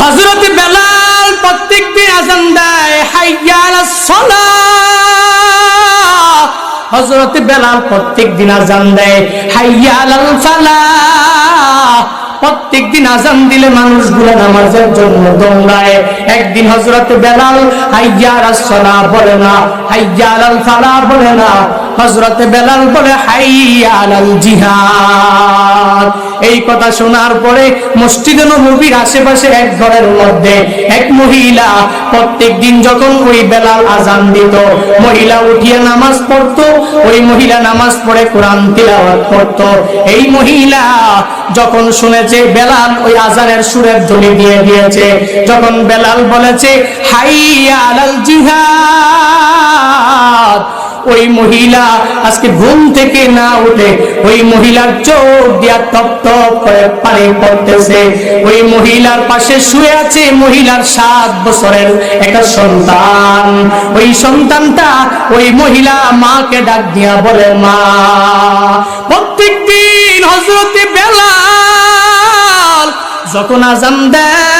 হজরত বেলাল প্রত্যেক দিন আজান দেয় হাইয়াল হজরত বেলাল প্রত্যেক দিন আজান দেয় হাইয়াল ফালা প্রত্যেক দিন আজান দিলে মানুষগুলো নামাজের জন্য দৌড়ায়। একদিন হজরত বেলাল হাইয়ার সলা বলে না হাইয়াল ফালা বলে না। হজরত বেলাল বলে হাইয়াল আল জিহাদ। এই কথা শোনার পরে মসজিদে নবীর আশেপাশে এক ঘরের মধ্যে এক মহিলা প্রত্যেক দিন যখন ওই বেলাল আজান দিত, মহিলা উঠিয়ে নামাজ পড়তো, ওই মহিলা নামাজ পড়ে কোরআন তিলাওয়াত করতো। এই মহিলা যখন শুনেছে বেলাল ওই আজানের সুরের ধ্বনি দিয়ে দিয়েছে, যখন বেলাল বলেছে, হাইয়া আলাল জিহাদ। ওই মহিলা আজকে ঘুম থেকে না উঠে ওই মহিলার চোখ দিয়া টপ পানি পড়তেছে। ওই মহিলার পাশে শুয়ে আছে মহিলার সাত বছরের একটা সন্তান। ওই সন্তানটা ওই মহিলা মাকে ডাক দিয়া বলে, মা প্রত্যেক দিন হজরতে বেলাল যখন আজান দেয়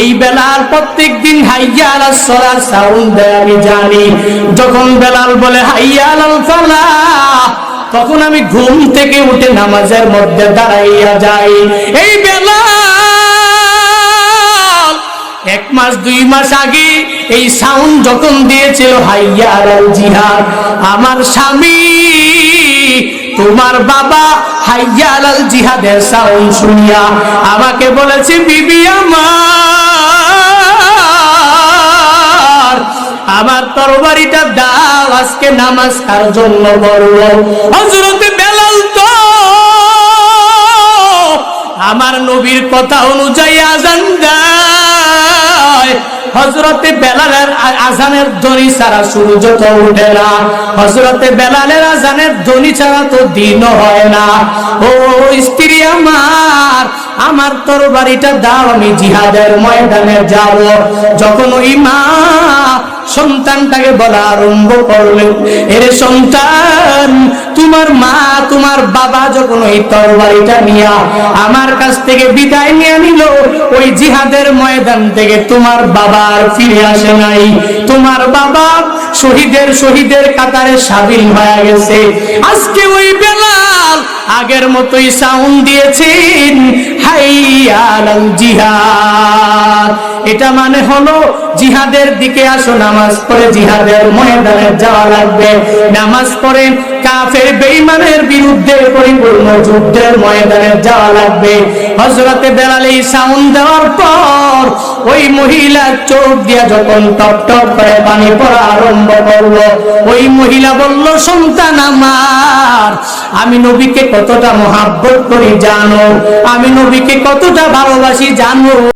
এই বেলাল প্রত্যেক দিন হাইয়াল সলার সাউন্ড দেয়, আমি জানি। যখন বেলাল বলে হাইয়াল ফালা তখন আমি ঘুম থেকে উঠে নামাজের মধ্যে দাঁড়াইয়া যাই। এই বেলাল, এক মাস, দুই মাস আগে এই সাউন্ড যখন দিয়েছিল হাইয়ার জিহাদ, আমার স্বামী তোমার বাবা হাইয়ালাল জিহাদের সাউন্ড শুনিয়া আমাকে বলেছে, বিবি আমার আমার তরবারিটা দাও, আজকে নামাজ কার জন্য করব হজরতে বেলাল তো আমার নবীর কথা অনুযায়ী আজান হজরতে বেলালের আজানের ধ্বনি ছাড়া সূর্য তো উঠে না। হজরতে বেলালের আজানের ধ্বনি ছাড়া তো দিন হয় না। ও স্ত্রী আমার আমার তোর বাড়িটা দাও, আমি জিহাদের ময়দানে যাব। যখন ওই মা সন্তানটাকে বলা আরম্ভ করলেন এরে সন্তান, তোমার মা, তোমার বাবা যখন ওই তরবারিটা নিয়া আমার কাছ থেকে বিদায় নিয়ে নিল, ওই জিহাদের ময়দান থেকে তোমার বাবা আর ফিরে আসে নাই। তোমার বাবা শহীদের শহীদের কাতারে সাবিল হয়ে গেছে। আজকে ওই বেলাল আগের মতোই সাউন্ড দিয়েছেন। হাইয়াল জিহাদ। এটা মানে হলো জিহাদের দিকে আসো, নামাজ পড়ে জিহাদের ময়দানে যাওয়া লাগবে। নামাজ পড়ে কাফের বেঈমানের বিরুদ্ধে পরিপূর্ণ যুদ্ধের ময়দানে যাওয়া লাগবে। হযরতে বেলাল সাউন্ড দেওয়ার পর ওই মহিলার চোখ দিয়া যখন টপ টপ করে পানি পড়া আরম্ভ করল, ওই মহিলা বলল, সন্তান আমার আমি নবীকে কতটা মহাব্বত করি জানো? আমি নবীকে কতটা ভালোবাসি জানো?